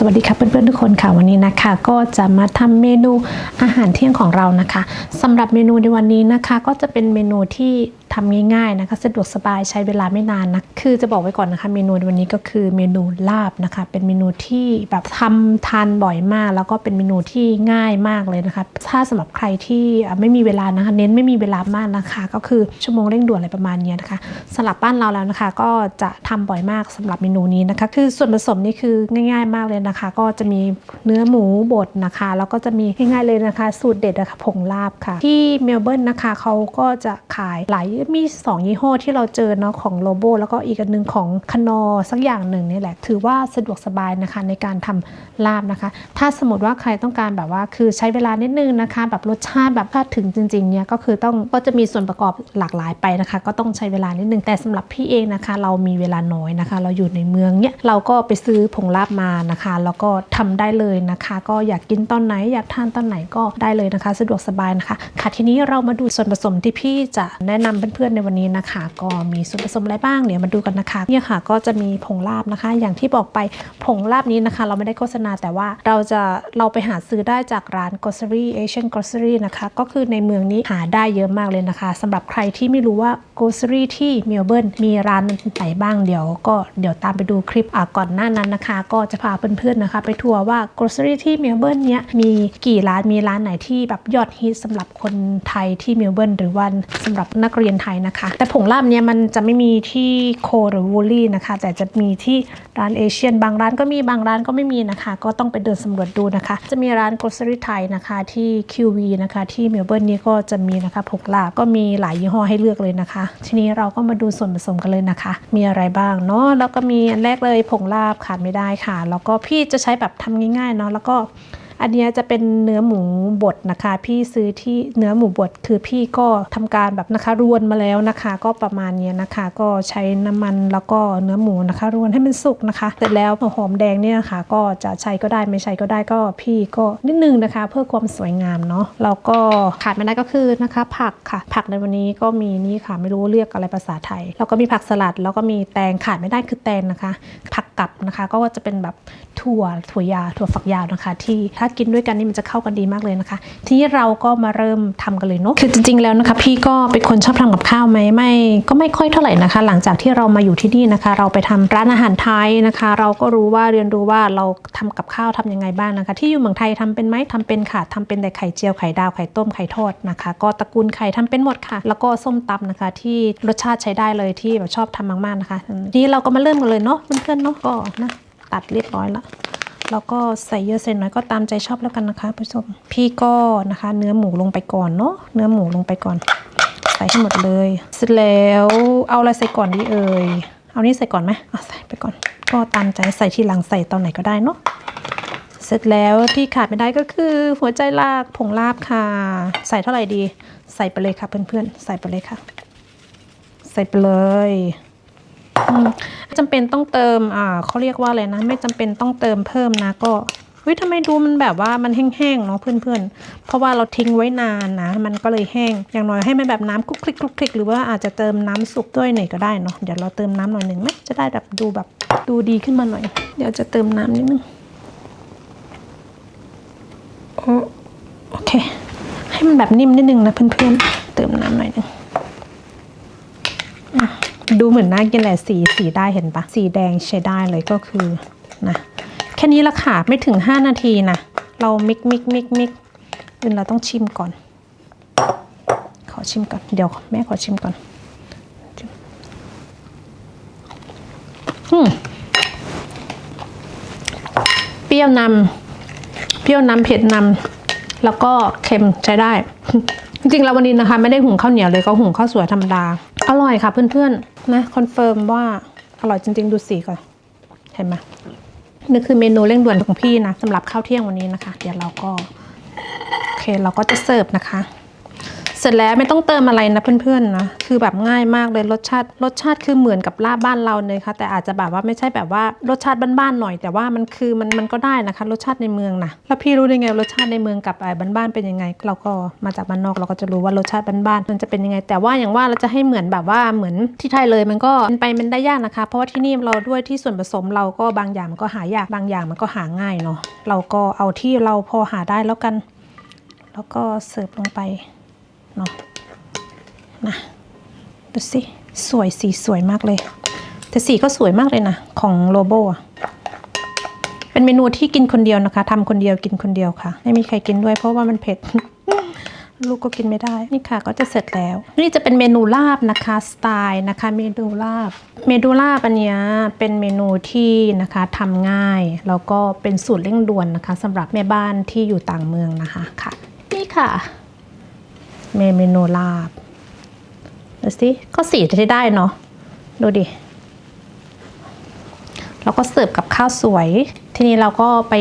สวัสดีค่ะเพื่อนๆทุกคนค่ะวันนี้นะคะก็จะมาทำเมนูอาหารเที่ยงของเรานะคะสำหรับเมนูในวันนี้นะคะ ก็จะเป็นเมนูที่ ทำง่ายๆนะคะ สะดวกสบายใช้เวลาไม่นานนะคือจะบอกไว้ก่อนนะคะ เมนูวันนี้ก็คือเมนูลาบนะคะ เป็นเมนูที่แบบทำทานบ่อยมาก แล้วก็เป็นเมนูที่ง่ายมากเลยนะคะ ถ้าสำหรับใครที่ไม่มีเวลานะคะ เน้นไม่มีเวลามากนะคะ ก็คือชั่วโมงเร่งด่วนอะไรประมาณนี้นะคะสำหรับบ้านเราแล้วนะคะ ก็จะทำบ่อยมากสำหรับเมนูนี้นะคะ คือส่วนผสมนี่คือง่าย ๆ มากเลยนะคะ ก็จะมีเนื้อหมูบดนะคะ แล้วก็จะมีง่ายๆเลยนะคะ สูตรเด็ดนะคะผงลาบค่ะ ที่เมลเบิร์นนะคะเขาก็จะขายหลายมีสองยี่ห้อที่เราเจอเนาะของโลโบแล้วก็อีกอันหนึงของคนอสักอย่างหนึ่งนี่แหละ ถือว่าสะดวกสบายนะคะในการทำลาบนะคะ ถ้าสมมติว่าใครต้องการแบบว่าคือใช้เวลานิดนึงนะคะ แบบรสชาติแบบถ้าถึงจริงๆเนี่ยก็คือต้องก็จะมีส่วนประกอบหลากหลายไปนะคะ ก็ต้องใช้เวลานิดนึงแต่สำหรับพี่เองนะคะ เรามีเวลาน้อยนะคะ เราอยู่ในเมืองเนี่ยเราก็ไปซื้อผงลาบมานะคะ แล้วก็ทำได้เลยนะคะ ก็อยากกินตอนไหนอยากทานตอนไหนก็ได้เลยนะคะ สะดวกสบายนะคะค่ะทีนี้เรามาดูส่วนผสมที่พี่จะแนะนำพื่อนๆในวันนี้นะคะ ก็มีส่วนผสมอะไรบ้างเดี๋ยวมาดูกันนะคะเนี่ยค่ะก็จะมีผงลาบนะคะ อย่างที่บอกไปผงลาบนี้นะคะ เราไม่ได้โฆษณาแต่ว่าเราจะเราไปหาซื้อได้จากร้าน grocery Asian grocery นะคะ ก็คือในเมืองนี้หาได้เยอะมากเลยนะคะสำหรับใครที่ไม่รู้ว่า grocery ที่เมลเบิร์นมีร้านไหนบ้างเดี๋ยว ก็เดี๋ยวตามไปดูคลิปอะก่อนหน้านั้นนะคะ ก็จะพาเพื่อนๆนะคะ ไปทัวร์ว่า grocery ที่เมลเบิร์นเนี้ยมีกี่ร้านมีร้านไหนที่แบบยอดฮิตสำหรับคนไทยที่เมลเบิร์นหรือว่าสำหรับนักเรียนไทยนะคะ แต่ผงลาบเนี้ยมันจะไม่มีที่โคหรือวูลี่นะคะ แต่จะมีที่ร้านเอเชียน บางร้านก็มีบางร้านก็ไม่มีนะคะ ก็ต้องไปเดินสำรวจดูนะคะ จะมีร้าน grocery ไทยนะคะที่ QV นะคะที่เมลเบิร์นนี้ก็จะมีนะคะผงลาบก็มีหลายยี่ห้อให้เลือกเลยนะคะ ทีนี้เราก็มาดูส่วนผสมกันเลยนะคะ มีอะไรบ้างเนาะแล้วก็มีอันแรกเลยผงลาบขาดไม่ได้ค่ะ แล้วก็พี่จะใช้แบบทำง่ายๆเนาะแล้วก็ อันนี้จะเป็นเนื้อหมูบดนะคะ พี่ซื้อที่เนื้อหมูบดคือพี่ก็ทำการแบบนะคะรวนมาแล้วนะคะ ก็ประมาณนี้นะคะ ก็ใช้น้ำมันแล้วก็เนื้อหมูนะคะ รวนให้มันสุกนะคะเสร็จแล้วหอมแดงเนี่ยนะคะ ก็จะใช้ก็ได้ไม่ใช้ก็ได้ก็พี่ก็นิดนึงนะคะ เพื่อความสวยงามเนาะแล้วก็ขาดไม่ได้ก็คือนะคะ ผักค่ะ ผักในวันนี้ก็มีนี่ค่ะไม่รู้เรียกอะไรภาษาไทย แล้วก็มีผักสลัดแล้วก็มีแตงขาดไม่ได้คือแตงนะคะ ผักกับนะคะ ก็จะเป็นแบบถั่วถั่วยาถั่วฝักยาวนะคะ ที่ถ้ากินด้วยกันนี่มันจะเข้ากันดีมากเลยนะคะ ทีนี้เราก็มาเริ่มทำกันเลยเนาะคือจริงๆแล้วนะคะ พี่ก็เป็นคนชอบทำกับข้าวไหมไม่ก็ไม่ค่อยเท่าไหร่นะคะ หลังจากที่เรามาอยู่ที่นี่นะคะ เราไปทำร้านอาหารไทยนะคะ เราก็รู้ว่าเรียนรู้ว่าเราทำกับข้าวทำยังไงบ้างนะคะ ที่อยู่เมืองไทยทำเป็นไหมทำเป็นค่ะทำเป็นแต่ไข่เจียวไข่ดาวไข่ต้มไข่ทอดนะคะ ก็ตระกูลไข่ทำเป็นหมดค่ะ แล้วก็ส้มตำนะคะ ที่รสชาติใช้ได้เลยที่แบบชอบทำมากๆนะคะทีนี้เราก็มาเริ่มกันเลยเนาะเพื่อนๆเนาะก็นะตัดเรียบร้อยแล้ว แล้วก็ใส่เยอะใส่น้อยก็ตามใจชอบแล้วกันนะคะผู้ชมพี่ก็นะคะ เนื้อหมูลงไปก่อนเนาะเนื้อหมูลงไปก่อน ใส่ให้หมดเลยเสร็จแล้วเอาอะไรใส่ก่อนดีเอ่ยเอานี่ใส่ก่อนไหมเอาใส่ไปก่อน ก็ตามใจใส่ทีหลังใส่ตอนไหนก็ได้เนาะเสร็จแล้วที่ขาดไม่ได้ก็คือหัวใจลากผงลาบค่ะ ใส่เท่าไหร่ดี ใส่ไปเลยค่ะเพื่อนๆใส่ไปเลยค่ะ ใส่ไปเลย จำเป็นต้องเติมอ่าเขาเรียกว่าอะไรนะ ไม่จำเป็นต้องเติมเพิ่มนะก็เฮ้ยทำไมดูมันแบบว่ามันแห้งๆเนาะเพื่อนๆ เพราะว่าเราทิ้งไว้นานนะ มันก็เลยแห้ง อย่างน้อยให้มันแบบน้ำคลุกคลิกคลุกคลิกหรือว่าอาจจะเติมน้ำซุปด้วยหน่อยก็ได้เนาะเดี๋ยวเราเติมน้ำหน่อยหนึ่งไหมจะได้แบบดูแบบดูดีขึ้นมาหน่อย เดี๋ยวจะเติมน้ำนิดนึงโอเค ให้มันแบบนิ่มนิดนึงนะเพื่อนๆ เติมน้ำหน่อยหนึง ดูเหมือนน่ากินแหละสีสีได้เห็นปะสีแดงใช้ได้เลยก็คือนะแค่นี้ละค่ะไม่ถึง 5 นาทีนะเรามิกมิกมิกมิกอื่นเราต้องชิมก่อน ขอชิมก่อน เดี๋ยวแม่ขอชิมก่อนอืมเปรี้ยวนำเปรี้ยวนำเผ็ดนำแล้วก็เค็มใช้ได้ จริงๆแล้ววันนี้นะคะ ไม่ได้หุงข้าวเหนียวเลยก็หุงข้าวสวยธรรมดา อร่อยค่ะเพื่อนๆนะคอนเฟิร์มว่าอร่อยจริง ๆ ดูสีก่อนเห็นไหมนี่คือเมนูเร่งด่วนของพี่นะสำหรับข้าวเที่ยงวันนี้นะคะ เดี๋ยวเราก็โอเคเราก็จะเสิร์ฟนะคะ เสร็จแล้วไม่ต้องเติมอะไรนะเพื่อนๆนะคือแบบง่ายมากเลยรสชาติรสชาติคือเหมือนกับลาบบ้านเราเลยค่ะแต่อาจจะแบบว่าไม่ใช่แบบว่ารสชาติบ้านๆหน่อย แต่ว่ามันคือมันมันก็ได้นะคะ รสชาติในเมืองนะแล้วพี่รู้ได้ไงรสชาติในเมืองกับไอ้บ้านๆเป็นยังไง เราก็มาจากบ้านนอกเราก็จะรู้ว่ารสชาติบ้านๆมันจะเป็นยังไง แต่ว่าอย่างว่าเราจะให้เหมือนแบบว่าเหมือนที่ไทยเลยมันก็เป็นไปมันได้ยากนะคะ เพราะว่าที่นี่เราด้วยที่ส่วนผสมเราก็บางอย่างมันก็หายากบางอย่างมันก็หาง่ายเนาะเราก็เอาที่เราพอหาได้แล้วกัน แล้วก็เสิร์ฟลงไป เนาะนะดูสิสวยสีสวยมากเลย แต่สีก็สวยมากเลยนะ ของโลโบอะเป็นเมนูที่กินคนเดียวนะคะทำคนเดียวกินคนเดียวค่ะ ไม่มีใครกินด้วยเพราะว่ามันเผ็ดลูกก็กินไม่ได้ นี่ค่ะก็จะเสร็จแล้ว นี่จะเป็นเมนูลาบนะคะสไตล์นะคะเมนูลาบ เมนูลาบอันนี้เป็นเมนูที่นะคะทำง่าย แล้วก็เป็นสูตรเร่งด่วนนะคะสำหรับแม่บ้านที่อยู่ต่างเมืองนะคะค่ะ นี่ค่ะ เมเมนลาบดูสิก็สีจะได้เนาะดูดิ แล้วก็เสิร์ฟกับข้าวสวย ทีนี้เราก็ไป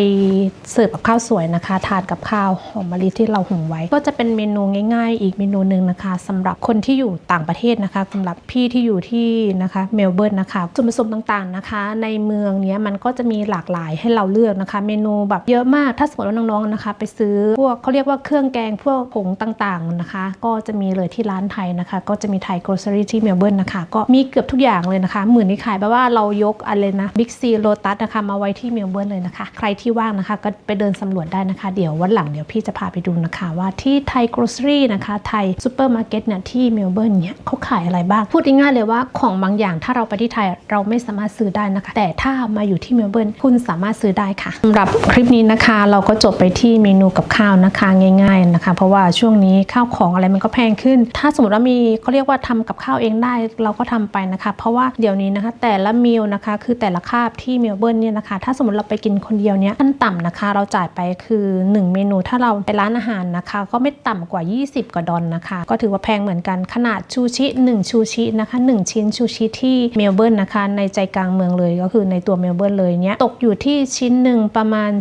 เสิร์ฟกับข้าวสวยนะคะ ทานกับข้าวหอมมะลิที่เราหุงไว้ ก็จะเป็นเมนูง่าย ๆ อีกเมนูหนึ่งนะคะสำหรับคนที่อยู่ต่างประเทศนะคะสำหรับพี่ที่อยู่ที่นะคะเมลเบิร์นนะคะส่วนผสมต่างๆนะคะ ในเมืองเนี้ยมันก็จะมีหลากหลายให้เราเลือกนะคะ เมนูแบบเยอะมากถ้าสมมติว่าน้องๆนะคะ ไปซื้อพวกเขาเรียกว่าเครื่องแกงพวกผงต่างๆนะคะ ก็จะมีเลยที่ร้านไทยนะคะ ก็จะมีไทย grocery ที่เมลเบิร์นนะคะก็มีเกือบทุกอย่างเลยนะคะหมือนที่ขายแบบว่าเรายกอะไรนะบิ๊กซีโ t ตัสนะคะมาไว้ที่เมลเบิร์นเลยนะคะ ใครที่ว่างนะคะก็ไปเดินสำรวจได้นะคะ เดี๋ยววันหลังเดี๋ยวพี่จะพาไปดูนะคะว่าที่ไทย grocery นะคะ ไทยซูเปอร์มาร์เก็ตเนี่ยที่เมลเบิร์นเนี่ยเขาขายอะไรบ้าง พูดง่ายๆเลยว่าของบางอย่างถ้าเราไปที่ไทยเราไม่สามารถซื้อได้นะคะ แต่ถ้ามาอยู่ที่เมลเบิร์นคุณสามารถซื้อได้ค่ะสำหรับคลิปนี้นะคะ เราก็จบไปที่เมนูกับข้าวนะคะง่าย ๆนะคะ เพราะว่าช่วงนี้ข้าวของอะไรมันก็แพงขึ้น ถ้าสมมติว่ามีเขาเรียกว่าทำกับข้าวเองได้เราก็ทำไปนะคะ เพราะว่าเดี๋ยวนี้นะคะ แต่ละมิลนะคะ คือแต่ละคาบที่เมลเบิร์นเนี่ยนะคะ ถ้าสมมติเราไปกินคนเดียวเนี่ยขั้นต่ำนะคะ เราจ่ายไปคือ 1 เมนูถ้าเราไปร้านอาหารนะคะ ก็ไม่ต่ำกว่า 20 กว่าดอลนะคะ ก็ถือว่าแพงเหมือนกันขนาดชูชิ 1 ชูชินะคะ 1 ชิ้นชูชิที่เมลเบิร์นนะคะ ในใจกลางเมืองเลยก็คือในตัวเมลเบิร์นเลยเนี่ยตกอยู่ที่ชิ้นหนึ่งประมาณ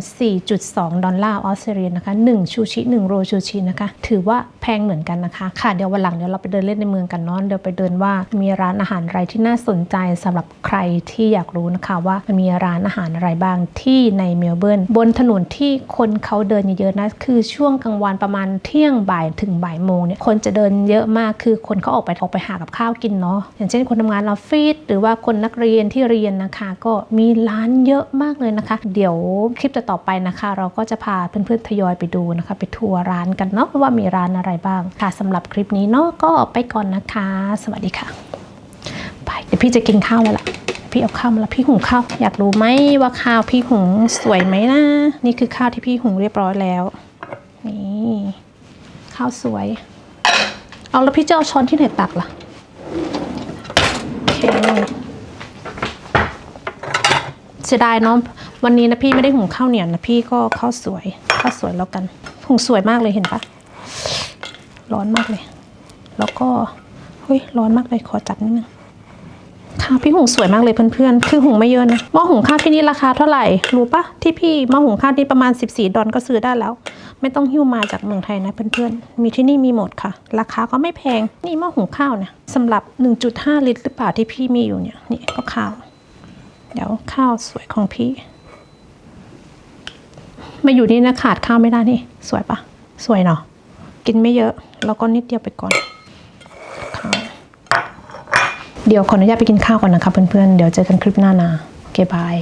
4.2 ดอลลาร์ออสเตรเลียนะคะ1ชูชิ1โรชูชินะคะ ถือว่าแพงเหมือนกันนะคะ ค่ะเดี๋ยววันหลังเดี๋ยวเราไปเดินเล่นในเมืองกันเนาะเดี๋ยวไปเดินว่ามีร้านอาหารอะไรที่น่าสนใจสำหรับใครที่อยากรู้นะคะว่ามันมีร้านอาหารอะไรบ้างที่ที่ในเมลเบิร์นบนถนนที่คนเขาเดินเยอะๆนะคือช่วงกลางวันประมาณเที่ยงบ่ายถึงบ่ายโมงเนี่ยคนจะเดินเยอะมากคือคนเขาออกไปออกไปหากับข้าวกินเนาะอย่างเช่นคนทำงานออฟฟิศหรือว่าคนนักเรียนที่เรียนนะคะ ก็มีร้านเยอะมากเลยนะคะ เดี๋ยวคลิปต่อไปนะคะ เราก็จะพาเพื่อนๆทยอยไปดูนะคะ ไปทัวร์ร้านกันเนาะว่ามีร้านอะไรบ้างค่ะสำหรับคลิปนี้เนาะก็ไปก่อนนะคะ สวัสดีค่ะไปเดี๋ยวพี่จะกินข้าวแล้วล่ะ พี่เอาข้าวมาแล้วพี่หุงข้าวอยากรู้ไหมว่าข้าวพี่หุงสวยไหมนะ นี่คือข้าวที่พี่หุงเรียบร้อยแล้วนี่ข้าวสวย เอาแล้วพี่จะเอาช้อนที่ไหนตักล่ะโอเคเสียดายเนาะวันนี้นะพี่ไม่ได้หุงข้าวเหนียวนะพี่ก็ข้าวสวยข้าวสวยแล้วกันหุงสวยมากเลยเห็นปะร้อนมากเลย แล้วก็เฮ้ยร้อนมากเลยขอจับนิดนึง ข้าวพี่หุงสวยมากเลยเพื่อนๆ คือหุงไม่เยอะนะหม้อหุงข้าวที่นี่ราคาเท่าไหร่ รู้ปะที่พี่หม้อหุงข้าวที่ประมาณ 14 ดอลก็ซื้อได้แล้ว ไม่ต้องหิ้วมาจากเมืองไทยนะเพื่อนๆ มีที่นี่มีหมดค่ะ ราคาก็ไม่แพง นี่หม้อหุงข้าวนี่ยสำหรับ 1.5 ลิตรหรือเปล่าที่พี่มีอยู่เนี่ย นี่ก็ข้าว เดี๋ยวข้าวสวยของพี่ มาอยู่นี่นะขาดข้าวไม่ได้นี่ สวยปะสวยเนาะ กินไม่เยอะ แล้วก็นิดเดียวไปก่อน เดี๋ยวขออนุญาตไปกินข้าวก่อนนะคะเพื่อนๆ เดี๋ยวเจอกันคลิปหน้านะโอเคบาย